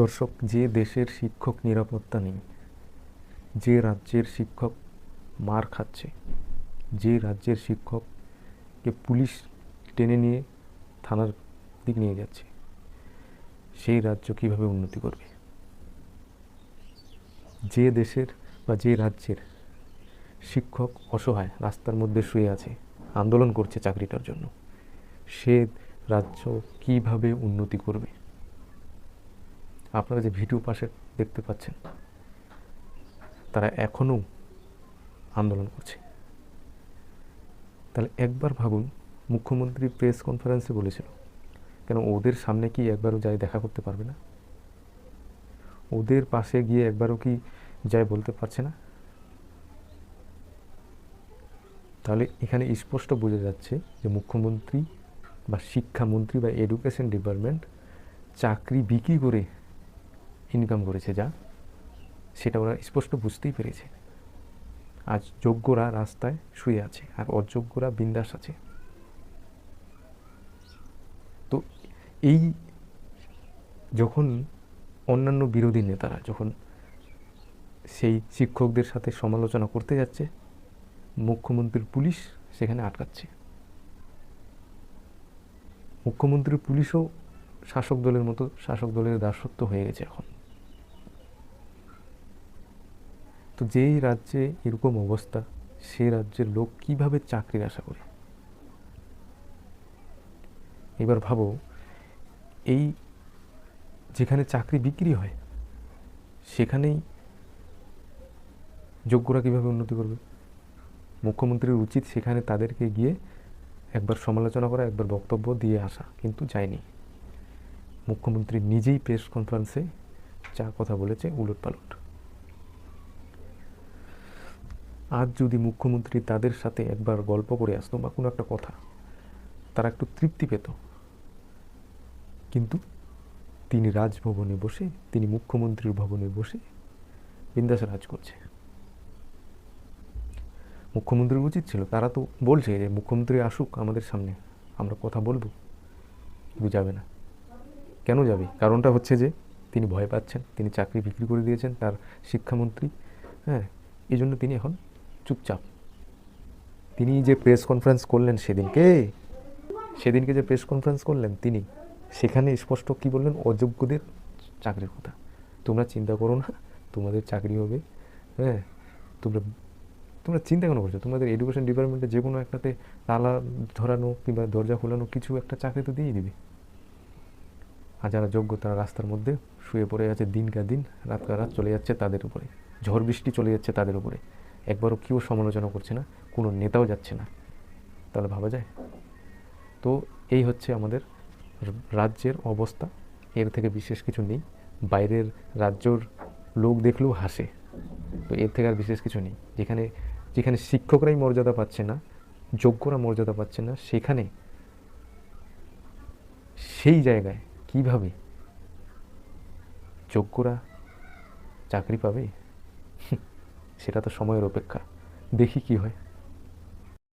দর্শক, যে দেশের শিক্ষক নিরাপত্তা নেই, যে রাজ্যের শিক্ষক মার খাচ্ছে, যে রাজ্যের শিক্ষককে পুলিশ টেনে নিয়ে থানার দিক নিয়ে যাচ্ছে, সেই রাজ্য কীভাবে উন্নতি করবে? যে দেশের বা যে রাজ্যের শিক্ষক অসহায়, রাস্তার মধ্যে শুয়ে আছে, আন্দোলন করছে চাকরিটার জন্য, সে রাজ্য কীভাবে উন্নতি করবে? আপনারা যে ভিডিও পাশে দেখতে পাচ্ছেন, তারা এখনও আন্দোলন করছে। তাহলে একবার ভাবুন, মুখ্যমন্ত্রী প্রেস কনফারেন্সে বলেছিল, কেন ওদের সামনে কি একবারও যাই দেখা করতে পারবে না? ওদের পাশে গিয়ে একবারও কি যাই বলতে পারছে না? তাহলে এখানে স্পষ্ট বোঝা যাচ্ছে যে মুখ্যমন্ত্রী বা শিক্ষামন্ত্রী বা এডুকেশন ডিপার্টমেন্ট চাকরি বিক্রি করে ইনকাম করেছে যা, সেটা ওরা স্পষ্ট বুঝতেই পেরেছে। আজ যোগ্যরা রাস্তায় শুয়ে আছে আর অযোগ্যরা বিন্দাস আছে। তো এই যখন অন্যান্য বিরোধী নেতারা যখন সেই শিক্ষকদের সাথে সমালোচনা করতে যাচ্ছে, মুখ্যমন্ত্রীর পুলিশ সেখানে আটকাচ্ছে। মুখ্যমন্ত্রীর পুলিশও শাসক দলের মতো, শাসক দলের দাসত্ব হয়ে গেছে এখন। তো যেই রাজ্যে এরকম অবস্থা সে রাজ্যের লোক কীভাবে চাকরির আশা করে এবার ভাবো, এই যেখানে চাকরি বিক্রি হয়, সেখানেই যোগ্যরা কীভাবে উন্নতি করবে? মুখ্যমন্ত্রীর উচিত সেখানে তাদেরকে গিয়ে একবার সমালোচনা করা, একবার বক্তব্য দিয়ে আসা, কিন্তু যায়নি। মুখ্যমন্ত্রী নিজেই প্রেস কনফারেন্সে যা কথা বলেছে উলট আজ যদি মুখ্যমন্ত্রী তাদের সাথে একবার গল্প করে আসতো বা কোনো একটা কথা, তারা একটু তৃপ্তি পেত। কিন্তু তিনি রাজভবনে বসে, তিনি মুখ্যমন্ত্রীর ভবনে বসে বিন্দাস রাজ করছে। মুখ্যমন্ত্রীর উচিত ছিল, তারা তো বলছে যে, মুখ্যমন্ত্রী আসুক আমাদের সামনে, আমরা কথা বলব। কিন্তু যাবে না। কেন যাবে? কারণটা হচ্ছে যে, তিনি ভয় পাচ্ছেন, তিনি চাকরি বিক্রি করে দিয়েছেন, তার শিক্ষামন্ত্রী হ্যাঁ এই জন্য তিনি এখন চুপচাপ। তিনি যে প্রেস কনফারেন্স করলেন সেদিনকে সেদিনকে যে প্রেস কনফারেন্স করলেন তিনি, সেখানে স্পষ্ট কি বললেন? অযোগ্যদের চাকরির কথা। তোমরা চিন্তা করো না, তোমাদের চাকরি হবে হ্যাঁ? তোমরা তোমরা চিন্তা কেন করছ? তোমাদের এডুকেশন ডিপার্টমেন্টে যে কোনো একটাতে তালা ধরানো কিংবা দরজা খোলানো কিছু একটা চাকরি তো দিয়েই দিবে। আর যারা যোগ্য তারা রাস্তার মধ্যে শুয়ে পড়ে আছে দিনকা দিন, রাতকা রাত চলে যাচ্ছে তাদের উপরে। ঝড় বৃষ্টি চলে যাচ্ছে তাদের উপরে। একবারও কেউ সমালোচনা করছে না, কোনো নেতাও যাচ্ছে না। তাহলে ভাবা যায়? তো এই হচ্ছে আমাদের রাজ্যের অবস্থা। এর থেকে বিশেষ কিছু নেই। বাইরের রাজ্যর লোক দেখলেও হাসে। তো এর থেকে আর বিশেষ কিছু নেই। যেখানে যেখানে শিক্ষকরাই মর্যাদা পাচ্ছে না, যোগ্যরা মর্যাদা পাচ্ছে না, সেখানে সেই জায়গায় কীভাবে যোগ্যরা চাকরি পাবে? সেটা তো সময়ের অপেক্ষা। দেখি কি হয়।